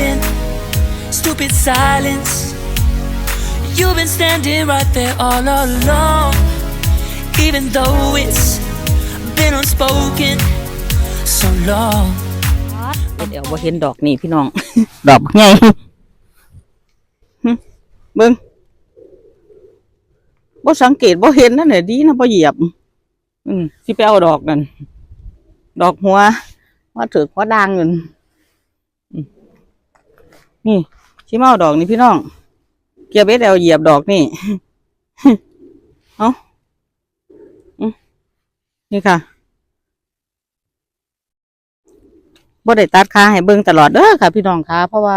been stupid silence. You've been standing right there all along, even though it's been unspoken so long. เดี๋ยวบ่เห็นดอกนี่พี่น้อง ดอกไงเบิ่งบ่สังเกตบ่เห็นนั่นแหละดีนะบ่เหยียบ อืมสิไปเอาดอกนั่นดอกหัวว่าถือหัวด่างเงินอืม นี่สิมาเอาดอกนี่พี่น้อง เกียบเบ็ดเอาเหยียบดอกนี่ เอาอืมนี่ค่ะบ่ได้ตัดขาให้เบิ่งตลอดเด้อค่ะ พี่น้องค่ะ เพราะว่า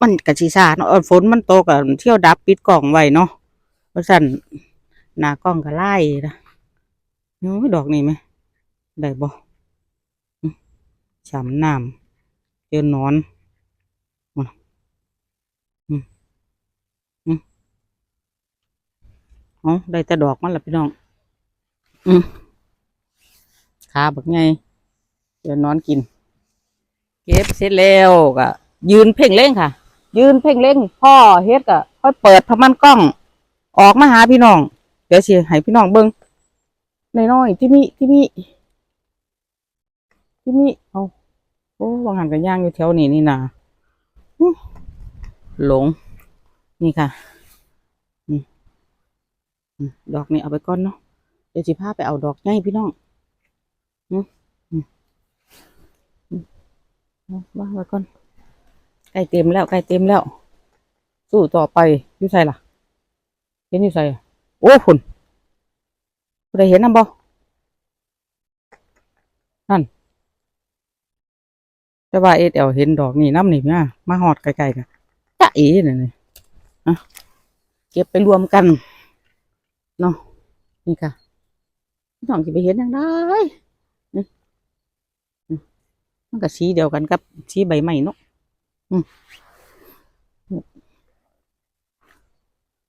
มันกะสิซ่าเนาะฝนมันตกอะเที่ยวดับปิดกล่องไว้เนาะเพราะฉะนั้นหน้ากล้องก็ไล่นะโอ้ดอกนี่ไหมได้บ่อืมช้ำน้ำเจอนอนมาอืมอืม เอาได้แต่ดอกมันละพี่น้อง อืมขาบักไงเดี๋ยวนอนกิน เก็บเสร็จแล้วก็ยืนเพ่งเล่งค่ะ ยืนเพ่งเล่งพ่อเฮ็ดก็ค่อยเปิดพมันกล้อง ออกมาหาพี่น้อง เดี๋ยวสิให้พี่น้องเบิ้งน้อยๆที่มีที่มีที่มีเอาโอ้วางหันกันย่างอยู่แถวนี้นี่นะหลง นี่ค่ะ ดอกนี้เอาไปก่อนเนาะเดี๋ยวสิพาไปเอาดอกใหญ่พี่น้องเอาวางไว้ก่อนใกล้เต็มแล้วใกล้เต็มแล้ว สู้ต่อไปอยุ่ใส่ล่ะ เห็นอยู่ใส่ะโอ้ฝุ่นผู้เห็นน้ำบ่นั่นแต่ว่าเอสเอลเห็นดอกนี่น้ำนี่มามาหอดไกลๆกันจ้าเอ๋นี่นี่อะเก็บไปรวมกัน เนาะนี่ค่ะพี่น้องจะไปเห็นยังได้มันก็สีเดียวกันกับสีใบไม้เนาะอืม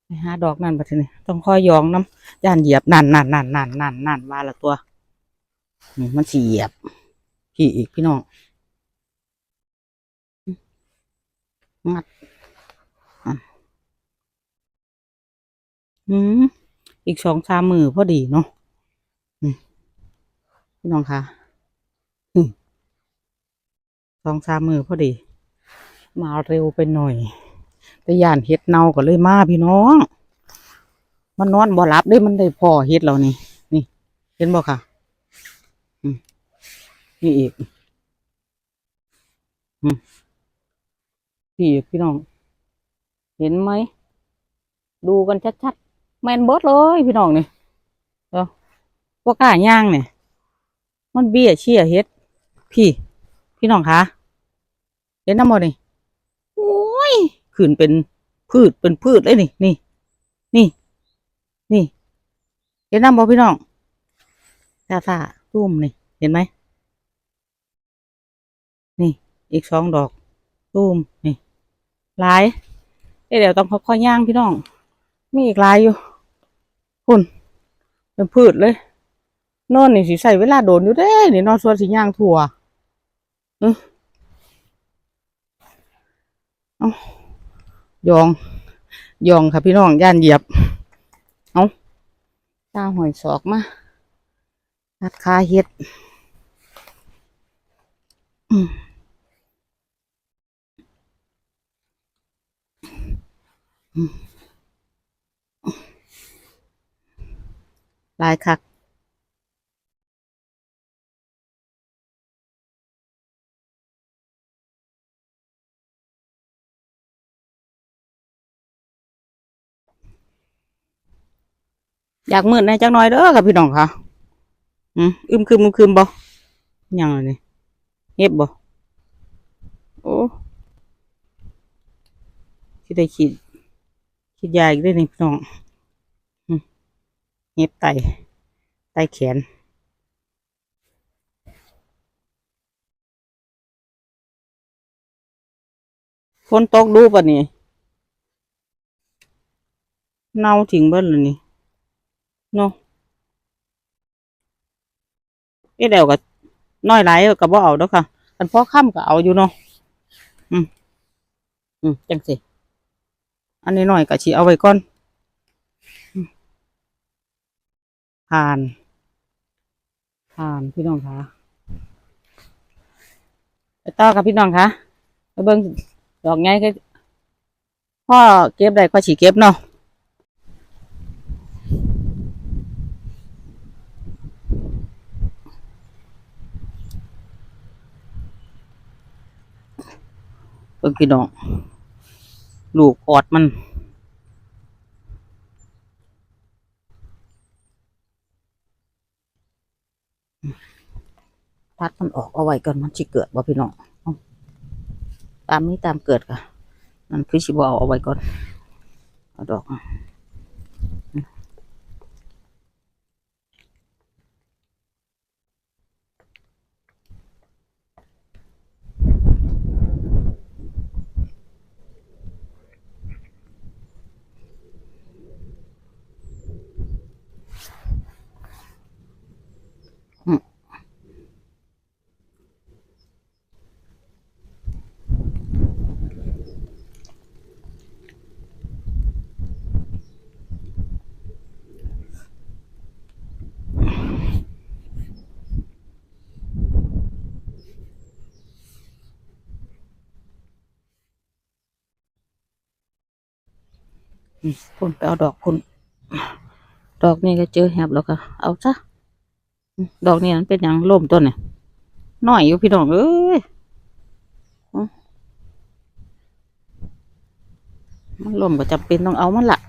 ไปหาดอกนั่นบัดนี้ต้องคอยยองน้ำย่านเหยียบนั่นนั่นนั่นนั่นนั่นนั่นว่าละตัวมันสีเหยียบพี่อีกพี่น้องงัดอะอืม อีกสองสามมือพอดีเนาะพี่น้องคะสองสามมือพอดี มาเร็วไปหน่อยแต่ย่านเฮ็ดเน่าก็เลยมาพี่น้อง มันนอนบ่หลับด้วยมันได้พอเฮ็ดแล้วนี่ นี่ เห็นบ่ค่ะนี่อีกอืมพี่อีกพี่น้อง เห็นไหม ดูกันชัด แมนเบิดเลยพี่น้องนี่เดี๋ยวพวกกล้าย่างเนี่ยมันเบี้ยเชี่ยเฮ็ด พี่ พี่น้องคะเห็นน้ำมันนี่โอ้ยขึ้นเป็นพืชเป็นพืชเลยนี่นี่ นี่ นี่เห็นน้ำบ่พี่น้องซาซาตุ้มนี่เห็นไหมนี่ อีกสองดอกตุ้มนี่หลายเอ้ยเดี๋ยวต้องค่อยๆย่างพี่น้องมีอีกลายอยู่ คุณเป็นพืชเลย นอนนี่สิใส่เวลาโดนอยู่เด้นี่นอนสวนสิย่างถั่วเอายอง ยองค่ะพี่น้องย่านเหยียบ เอาตาหอยศอกมาทัดคาเฮ็ดอืมอืม ลายคักอยากมืดน่จักน่อยเด้อกับพี่น้องค่ะอืมอึมครึมอึมครึมบ่ยังไงนี่เงียบบ่โอ้ที่ได้ขีดขีดยาอีกด้วยนี่พี่น้อง ยบไตไตแขน ฝนตกดูป่ะนี่เน่าทิ้งเบิ้ลเลยนี่เนาะเอ๊ะเดี๋ยวก็น้อยหลายก็บ่เอาด้อค่ะอันพ่อค่ำก็เอาอยู่เนาะอืมอืมจังสิอันนี้หน่อยก็ชีเอาไว้ก่อนอืม ผ่าน ผ่านพี่น้องคะไปต่อกับพี่น้องคะไปเบิ่งดอกไงก็พ่อเก็บได้ก็ฉีเก็บเนาะเบิ่งพี่น้องลูกออดมัน พัดมันออกเอาไว้ก่อนมันสิเกิดบ่พี่น้องตามนี้ตามเกิดค่ะ มันคือสิบ่เอาเอาไว้ก่อนเอาดอก มาอืมคุณไปเอาดอกคุณดอกนี่ก็เจอแหบแล้วก็เอาซะดอกนี่มันเป็นอย่างล่มต้นเนี่ยน้อยอยู่พี่น้องเอ้ยอืมมันล่มก็จำเป็นต้องเอามันละ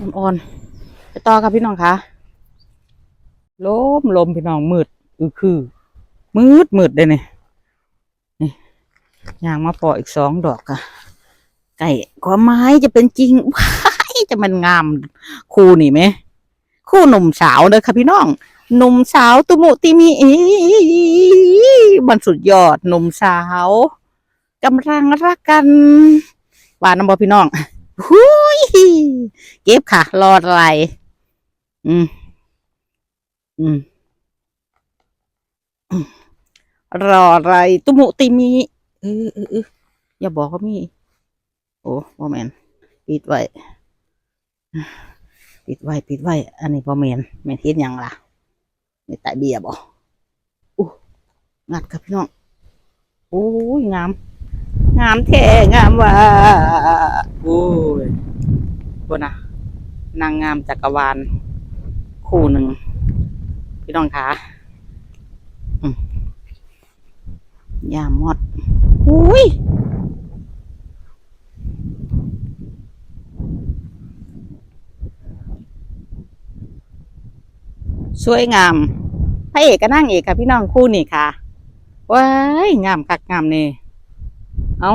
อ่อนๆไปต่อครับพี่น้องคะลมลมพี่น้องมืดอือคือ มืดมืดเลยเนี่ยนี่ยางมาปออีกสองดอกค่ะไก่ความไม้จะเป็นจริงว้ายจะมันงามคู่นี่ไหมคู่หนุ่มสาวเลยค่ะพี่น้องหนุ่มสาวตุมุติมีอีมันสุดยอดหนุ่มสาวกำลังรักกันหวานน้ำบอพี่น้องหุ ยเก็บค่ะ รออะไร อืม อืม รออะไร ตุมุติมีเออเออเอออย่าบอกว่ามี โอ้บอแมนปิดไว้ ปิดไว้ ปิดไว้ อันนี้บอแมนแมนเฮ็ดหยังล่ะไม่ตายเบียบออู้งัดครับพี่น้อง โอ้ยงาม งามแท้งามว่า โอ้ย บนะนางงามจักรวาล คู่หนึ่ง พี่น้องคะอืมยามมดอุ้ยสวยงามพระเอกก็นั่งเอกค่ะพี่น้องคู่นี่ค่ะว้ายงามคักงามนี่เอา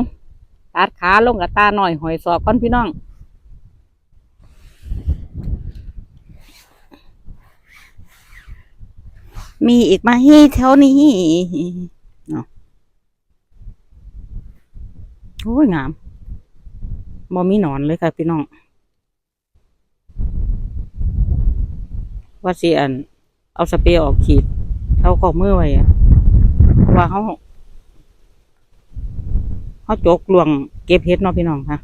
ตัดขาลงกับตาหน่อยหอยสอบก่อนพี่น้อง มีอีกไหมแถวนี้เนาะโอ้ยงามบ่มีหนอนเลยค่ะพี่น้องว่าสิอัน เอาสเปรย์ออกขีดเขาขอมือไว้อะเพราะว่าเขาเขาจกลวงเก็บเห็ดเนาะพี่น้องค่ะ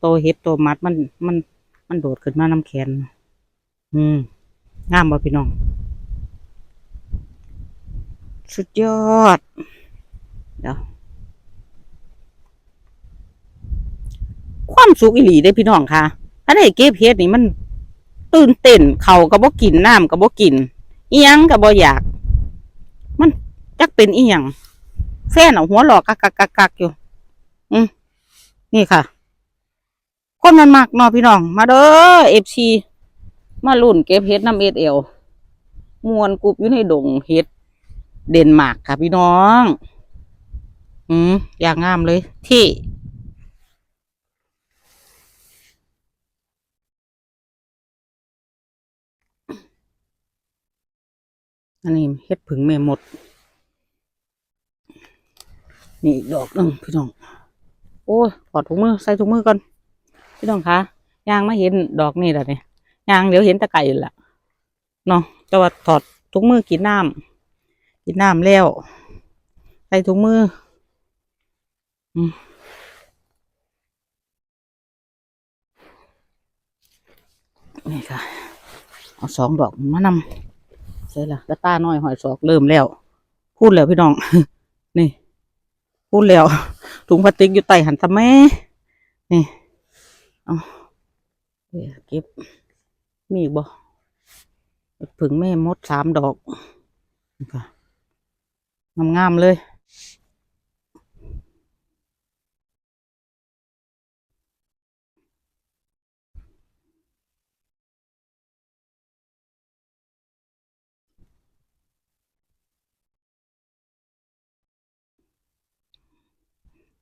โตเห็ดโตมัดมันมันมันโดดขึ้นมาน้ำแขน อืมงามบ่พี่น้อง สุดยอด เดี๋ยวความสุขอีหลีได้พี่น้องค่ะถ้าได้เก็บเห็ดนี่มัน ตื่นเต้นเขาก็บ่กินน้ำก็บ่กินอียังก็บ่อยาก มันจักเป็นอียังแฟนเอาหัวหลอกกักกักกักกักอยู่ อืมนี่ค่ะ คนมันมักเนาะพี่น้อง มาเด้อเอฟซีมาลุ่นเก็บเห็ดน้ำเอ็ดเอวมวนกรุบอยู่ในดงเห็ด เดนมาร์กค่ะพี่น้อง อืมอย่างงามเลย ที่อันนี้เฮ็ดผึ่งแม่มด นี่อีกดอกนึงพี่น้อง โอ้ยถอดถุงมือใส่ถุงมือก่อน พี่น้องคะยางไมาเห็นดอกนี่แหละเนี่ยยางเดี๋ยวเห็นตะไก่แหละเนาะแต่ว่าถอดถุงมือกินน้ำ กินน้ำแล้วใส่ถุงมืออืมนี่ค่ะ เอาสองดอกมานำใช่ละกระต้าน้อยหอยศอกเริ่มแล้ว พูดแล้วพี่น้อง นี่ พูดแล้ว ถุงพลาสติกอยู่ใต้หันทำไมนี่เอาเดี๋ยวเก็บ มีอีกบ่ผึ่งแม่มดสามดอกนี่ค่ะ งามๆเลย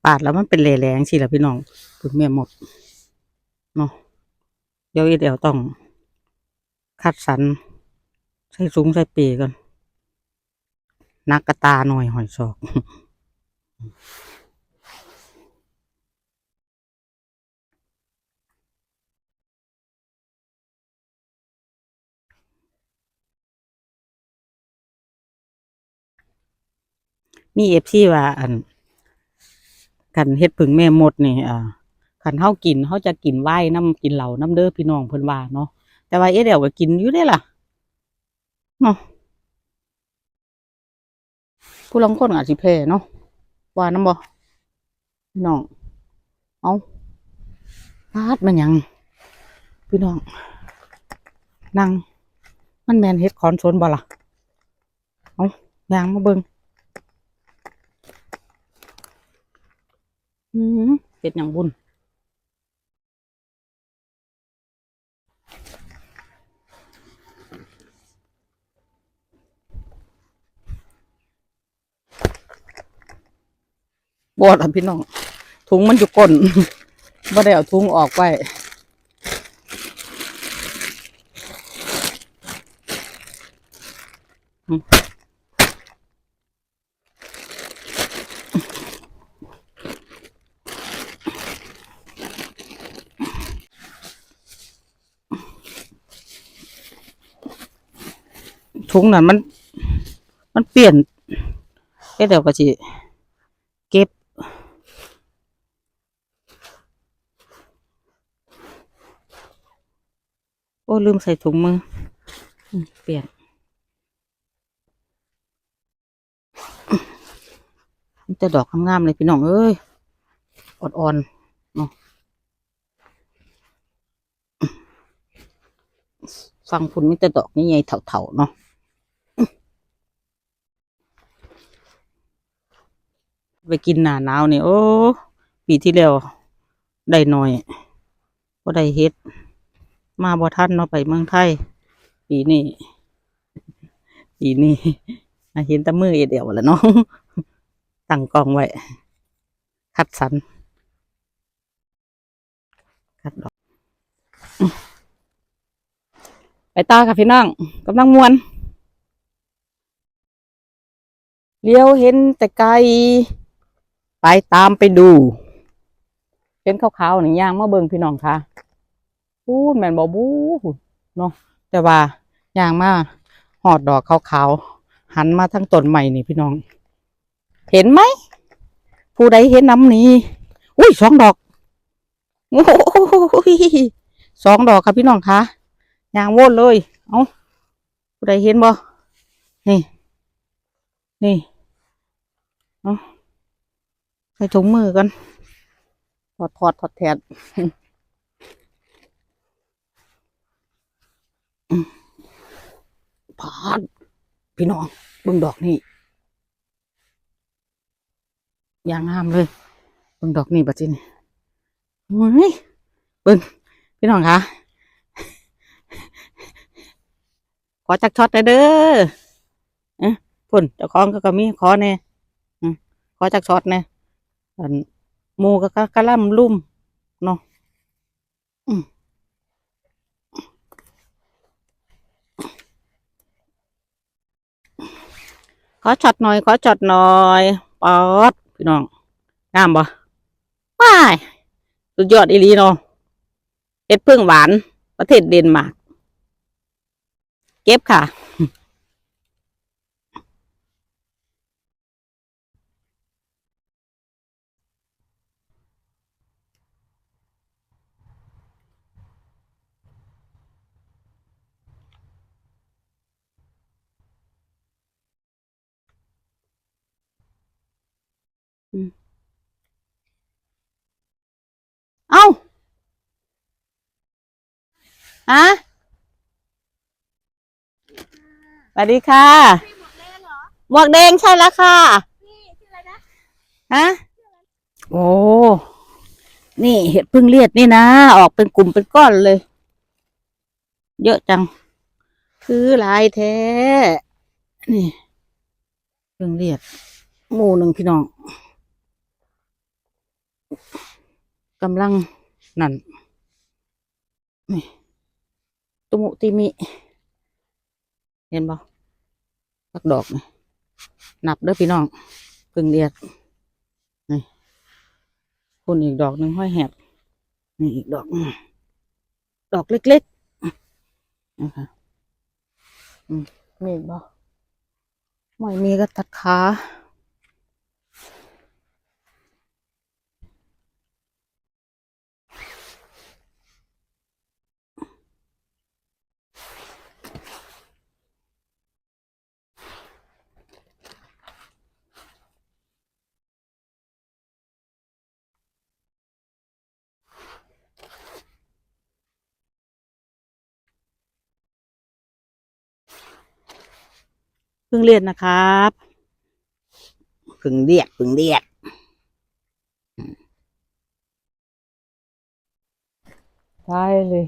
ปาดแล้วมันเป็นแหล่ๆสิล่ะพี่น้องถึงแม่หมดเนาะเดี๋ยวอีเดี๋ยวต้อง คัดสรรใส่สูงใส่ปีกัน นักกระตาหน่อยหอยศอกมีเอฟซีว่า อันกันเฮ็ดผึ่งแม่มดนี่อ่าคันเฮากินเฮาจะกินไว้น้ำกินเหล่าน้ำเด้อพี่น้องเพิ่นว่าเนาะแต่ว่าเอ๊ะเดี๋ยวก็กินอยู่ได้ล่ะเนาะ ผู้ลังคนอาจสิแพ้เนาะว่าน้ำบ่พี่น้อง เอาลาดมันยัง พี่น้อง นั่ง มันแมนเฮ็ดคอนโซนบ่ล่ะ เอายางมาเบิงอืมเป็ดอย่างบุญ บอดอะพี่น้องถุงมันอยู่ก้นบ่ได้เอาถุงออกไปถุงนั้นมัน มันเปลี่ยนแค่เดี๋ยวก็สิเก็บ อ้ลืมใส่ถุงมือเปลี่ยนมันจะดอกงามๆเลยพี่น้องเอ้ยอ่อนๆเนาะฟังพุ่นมีแต่ดอกนี้ใหญ่เถาๆเนาะไปกินหนาหนาวนี่โอ้ปีที่แล้วได้หน่อยก็ได้เฮ็ด มาบ่ทันเนาะไปเมืองไทย ปีนี้ปีนี้อ่เห็นตะมือเอเดียวแล้วเนาะตั้งกล้องไว้ คัดสรรคัดดอกไปตาค่ะพี่น้องกำลังมวนเลี้ยวเห็นแต่ไกล ไปตามไปดูเห็นขาวๆหนึ่งย่างมาเบิงพี่น้องค่ะ พูดแม่นบ่บูเนาะแต่ว่าย่างมาหอดดอกขาวๆหันมาทั้งต้นใหม่นี่พี่น้อง เห็นไหม ผู้ใดเห็นน้ำนี้อุ้ยสองดอกโอ้ยสองดอกครับพี่น้องคะยางโวนเลย เอาผู้ใดเห็นบ่นี่ นี่เอาใส่ถุงมือกันถอดถอดถอดแทน พาดพี่น้องเบิ่งดอกนี่อย่างงามเลยเบิ่งดอกนี่บัดนี้โอ้ยเบิ่งพี่น้องคะขอจักช็อตน่อยเด้อเอะพุ่นเจ้าของก็ก็มีขอแน่อืมขอจักช็อตแน่อันมูก็กะกะล่ำลุ่มเนาะอืม ขอช็อตหน่อย ขอช็อตหน่อยปอดพี่น้องงามบ่ว้ายสุดยอดอีลีเนาะเห็ดพึ่งหวาน ประเทศเดนมาร์กเก็บค่ะ เอ้าฮะสวัสดีค่ะหมวกแดงใช่แล้วค่ะฮะโอ้นี่เห็ดพึ่งเลียดนี่นะ ออกเป็นกลุ่มเป็นก้อนเลย เยอะจัง คือลายแท้ นี่พึ่งเลียดหมู่หนึ่งพี่น้อง กำลังนั่นนี่ตุมุติมิเห็นบ่สักดอกนี่นับเด้อพี่น้องพึ่งเดียดนี่คุณอีกดอกหนึ่งห้อยแหบนี่อีกดอก ดอกเล็กๆนะคะอืมมีบ่ไม่มีก็ตัดขา เพิ่งเรียนนะครับเพิ่งเรียกเพิ่งเรียกใช่เลย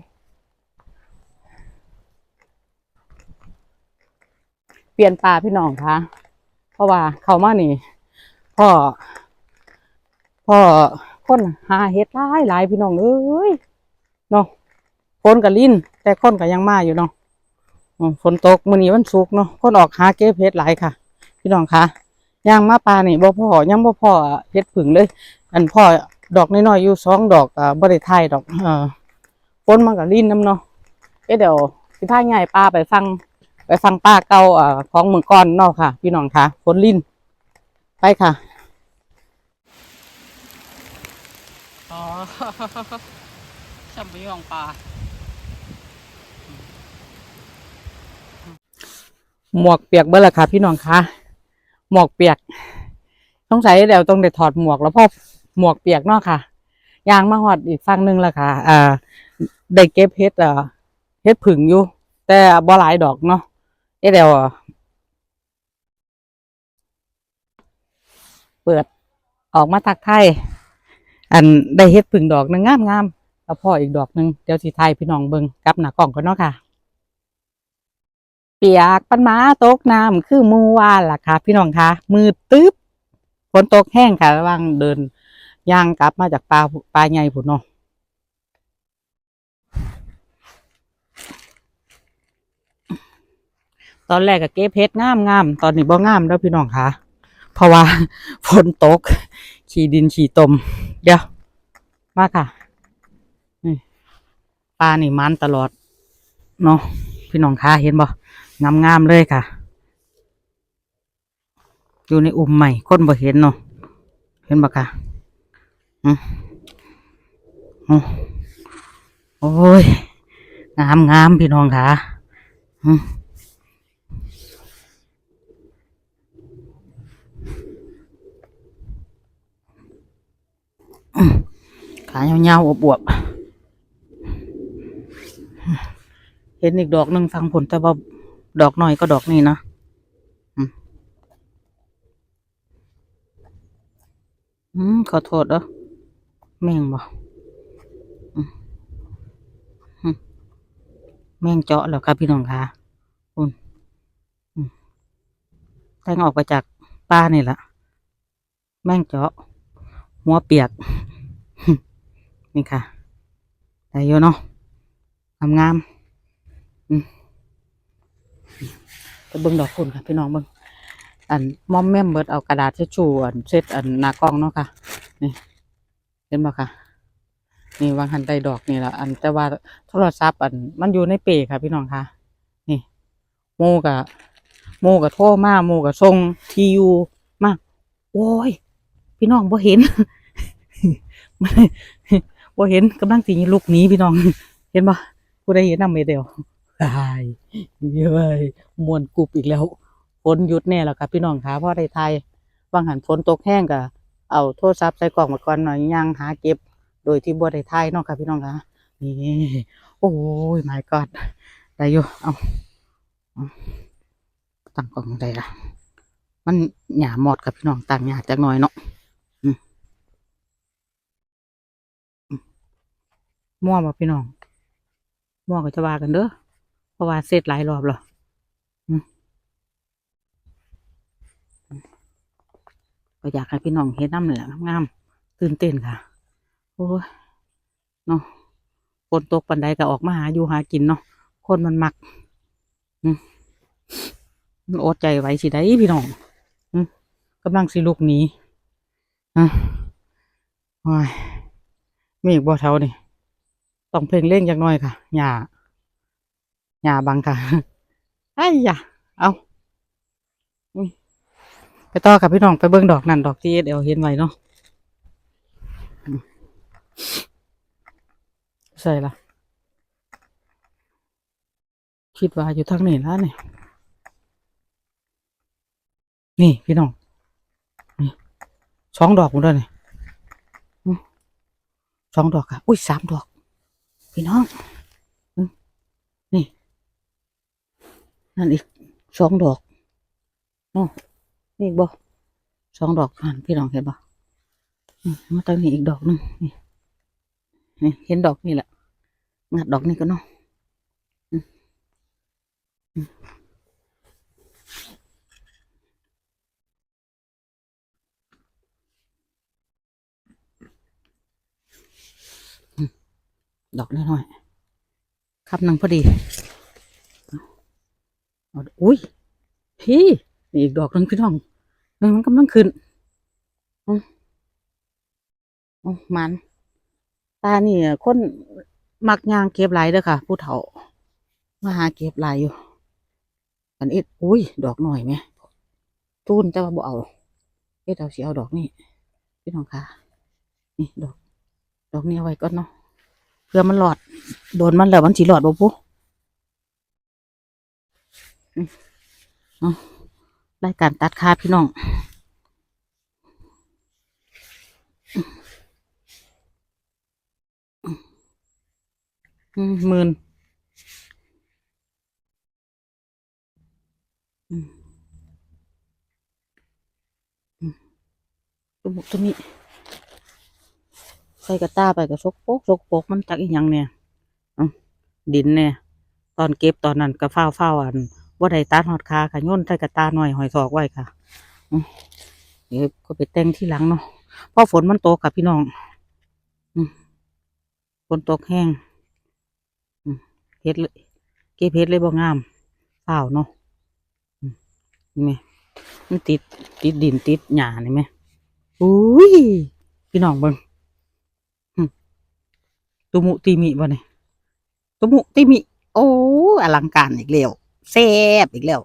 เปลี่ยนป่าพี่น้องคะเพราะว่าเขามานี่พ่อพ่อคนหาเห็ดหลายหลายพี่น้องเอ้ยเนาะคนกับลิ้นแต่คนกับยังมาอยู่เนาะอืม ฝนตกมื้อนี้วันศุกร์เนาะคนออกหาเก็บเห็ดหลายค่ะ พี่น้องคะย่างมาปลานี่บ่พอยังบ่พอเห็ดผึ่งเลย อันพ่อดอกน้อยๆอยู่สองดอกอ่าบ่ได้ทายดอกเออฝนมันก็ลิ้นน้ำเนาะเอ๊ะเดี๋ยวสิพาใหญ่ปลาไปฟัง ไปฟังป้าเก่าอ่าของเมืองก่อนเนาะค่ะ พี่น้องคะฝนลิ้นไปค่ะอ๋อจำไปย่องปลา หมวกเปียกเบิดละค่ะพี่น้องคะหมวกเปียกต้องใส่เดี๋ยวต้องได้ถอดหมวกแล้วเพอหมวกเปียกเนาะค่ะยางมาหอดอีกฝั่งหนึงละค่ะอ่าได้เก็บเฮ็ดอ่าเฮ็ดผึ่งอยู่ แต่บ่หลายดอกเนาะเอ๊ะเดี๋ยวเปิดออกมาทักไทยอันได้เฮ็ดผึ่งดอกนึงงามงามๆแล้วพออีกดอกหนึงเดี๋ยวสิไทยพี่น้องเบิงกับหน้ากล่องกันเนาะค่ะ เปียกปันหมาตกน้ำคือหมูวานล่ะค่ะ พี่น้องคะมือตึ๊บฝนตกแห้งค่ะระวังเดินย่างกลับมาจากปลาปลาใหญ่ผุนเนาะตอนแรกก็เก็บเพชรงามงามๆตอนนี้บ่งามแล้วพี่น้องคะเพราะว่าฝนตก ขี่ดินขี่ตม เดี๋ยว มาค่ะปลานี่มันตลอด เนาะพี่น้องคะเห็นบ่ งามงามๆเลยค่ะ อยู่ในอุ่มใหม่คนบ่เห็นเนาะเห็นบ่ค่ะอืมอืมโอ้ยงามงามพี่น้องค่ะอืมขายาวๆอวบเห็นอีกดอกหนึ่งฟังผลแต่ว่า ดอกหน้อยก็ดอกนี้นะอืมขอโทษเด้อแม่งบ่แม่งเจาะแล้วครับพี่น้องค่ะคุณแทงออกไปจากป้านี่แหละแม่งเจาะหัวเปียก นี่ค่ะได้อยู่เนาะงามๆไป เบิ่งดอกคุณค่ะพี่น้องเบิ่งอันมอมแม่มเบิดเอากระดาษเช็ดชูอันเช็ดอันหน้ากล้องเนาะค่ะ นี่เห็นบ่ค่ะ นี่วางหันไดดอกนี่ละอันแต่ว่าโทรศัพท์อันมันอยู่ในเปค่ะ พี่น้องค่ะ นี่โมกับโมกับโทรมาโมกับส่งทียูมาโอ้ย พี่น้องบ่เห็นบ่เห็นกำลังสิลุกหนีพี่น้อง เห็นบ่ผู้ใดเห็นนำเมเดียวตายเย้ย มวนกรุบอีกแล้วฝนหยุดแน่แล้วค่ะพี่น้องค่ะพราะได้ทยบางหันฝนตกแห้งก็เอาโทรศัพท์ใส่กล่องมาก่อนหน่อยย่างหาเก็บ โดยที่บ่ได้ทยเนาะค่ะพี่น้องค่ะนี่โอ้ย my god ได้อยู่เอาเอาตั้งกล่องได้ละมันหยาหมอดกับพี่น้องตั้งหยาจักหน่อยเนาะมั่วบ่พี่น้องมั่วก็จะว่ากันเด้อเพราะว่าเสร็จหลายรอบแล้วอืมอืม ก็อยากให้พี่น้องเห็นน้ำเหลืองงามๆตื่นเต้นค่ะ โอ้ยเนาะฝนตกปันใดก็ออกมาหาอยู่หากินเนาะคนมันมักอืมมันอดใจไว้สิได้พี่น้องอืมกำลังสิลุกหนีอะโอ้ยมีอีกบ่อเท่านี่ต้องเพลงเล่งจักหน่อยค่ะหย่าหย่าบังค่ะไอ้ยะเอา ไปต่อกับพี่น้องไปเบิ่งดอกนั่นดอกที่เดี๋ยวเห็นไว้เนาะใช่ละคิดว่าอยู่ทางนี้แล้วเนี่ยนี่พี่น้องนี่สองดอกหมดเลยนี่อืมสองดอกค่ะอุ้ยสามดอก พี่น้องนี่ นั่นอีกสองดอกเนาะ นี่อีกบ่สองดอกผ่านพี่น้องเห็นบ่อืมาตั้งนี้อีกดอกหนึ่งนี่นี่เห็นดอกนี่แหละงัดดอกนี่ก็เนาะอืมอืมอืมดอกน้อยๆครับนังพอดี อุ้ย พี่ นี่อีกดอกนึงพี่น้องเออมันกำลังขึ้นอืมอืมมัน ตานี่คนมักยางเก็บหลายเด้อค่ะ ผู้เฒ่า มาหาเก็บหลายอยู่ อันนี้อุ้ย ดอกหน่อยไหมตูนแต่ว่าบ่เอาเอ็ดเอาสิเอาดอกนี่พี่น้องค่ะ นี่ดอก ดอกนี้เอาไว้ก่อนเนาะเพื่อมันหลอด โดนมันแล้วมันสิหลอดบ่ปุ๊อืม เอาได้การตัดขาดพี่น้องอืมหมื่นอืมอืมตัวบุกตัวนี้ใส่กระต้าไปกับซกโปกซกโปกมันจักอีหยังเนี่ยอืมดินเนี่ย ตอนเก็บตอนนั้นก็เฝ้าเฝ้าอัน ว่าได้ตัดหอดคาค่ะย่นใส่กระตาหน่อยหอยศอกไว้ค่ะเดี๋ยวก็ไปแต่งที่หลังเนาะเพราะฝนมันตกค่ะพี่น้องฝนตกแห้งเฮ็ดเลยเก็บเฮ็ดเลยบ่งามเปล่าเนาะนี่ไหมมันติดติดดินติดหญ้านี่ไหมอุ้ยพี่น้องเบิ่งตุมุติมิบ่เนี่ยตุมุติมิโอ้อลังการอีกแล้ว แซ่บอีกแล้ว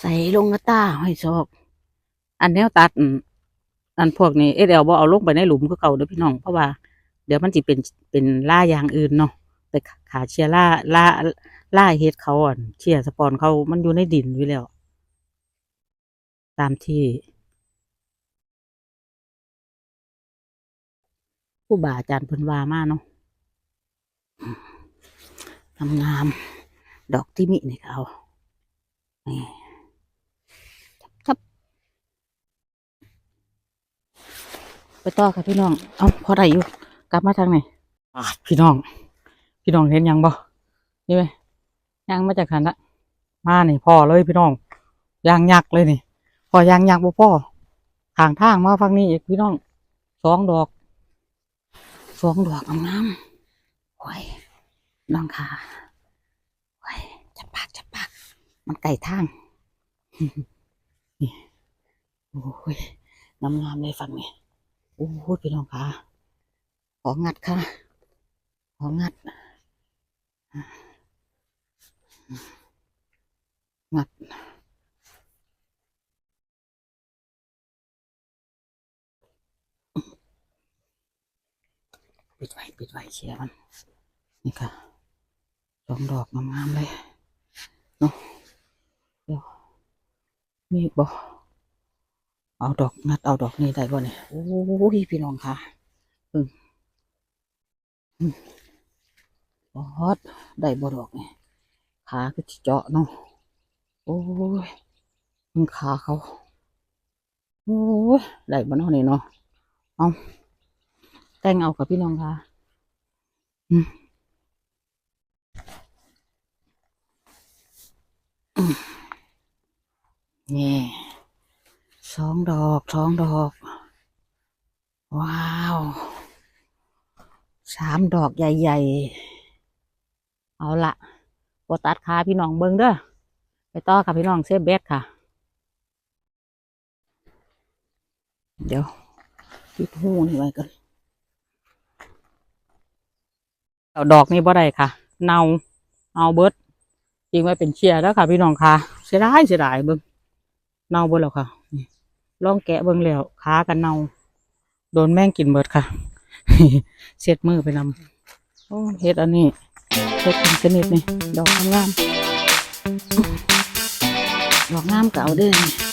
ใส่ลงกระตาให้ชอบอันแนวตัด อืมอันพวกนี้เอเดลบ่เอาลงไปในหลุมคือเก่าเด้อพี่น้องเพราะว่า เดี๋ยวมันสิเป็นเป็นล่าอย่างอื่นเนาะแต่ขาเชียร์ล่าล่าล่าเฮ็ดเขาอะเชียร์สปอนเขามันอยู่ในดินอยู่แล้ว ตามที่ผู้บาอาจารย์เพิ่นว่ามาเนาะงามงามๆดอกที่มินี่ก็เอานี่ครับ ไปต่อค่ะพี่น้อง เอาพอได้อยู่ กลับมาทางไหนอะพี่น้อง พี่น้องเห็นยังบ่นี่ไหมยางมาจากขันละมานี่พ่อเลยพี่น้องยางยักเลยนี่พอยางยักบ่พ่อทางทางมาฝั่งนี้อีกพี่น้องสองดอกสองดอกงามโอ้ยน้องขาโอ้ยจับปากจับปาก มันไก่ทางนี่โอ้ยน้ำงามเลยฝั่งนี้ โอ้ยพี่น้องขาของงัดค่ะ ของงัด งัด ปิดไว้ ปิดไว้เชียร์มันนี่ค่ะสองดอกงามๆเลยเนาะเดี๋ยวมีอีกบ่ เอาดอกงัดเอาดอกนี้ได้บ่เนี่ยโอ้ยพี่น้องค่ะอืมอืมบอดได้บ่ดอกเนี่ยขาก็เจาะเนาะโอ้ยมันขาเขาโอ้ยได้บ้านเอานี่เนาะเอาแต่งเอากับพี่น้องค่ะอืมอืมนี่ สองดอกสองดอก ว้าวสามดอกใหญ่ๆ เอาละบตัดขาพี่น้องเบิ้งเด้อไปต่อค่ะพี่น้องเซฟเบสค่ะ เดี๋ยวปิดหูนี่ไว้ก่อนเอาดอกนี่บ่ได้ค่ะ เนาเอาเบิดจริงไว้เป็นเชียร์แล้วค่ะ พี่น้องค่ะ เสียดายเสียดายเบิ้งเนาเบิดแล้วค่ะ ลองแกะเบิงแล้วขากันเนาโดนแม่งกินเบิดค่ะเสียดมือไปนำโอ้เฮ็ดอันนี้เฮ็ดเป็นชนิดนี่ดอกงามดอกงามเก่าเด้อนี่